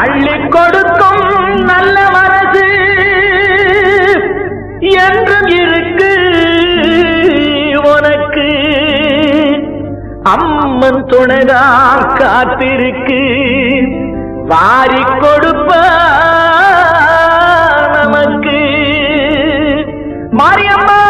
அள்ளி கொடுக்கும் நல்ல மனசு என்றும் இருக்கு உனக்கு. அம்மன் துணைதா காத்திருக்கு. வாரி கொடுப்ப நமக்கு. மாரியம்மா!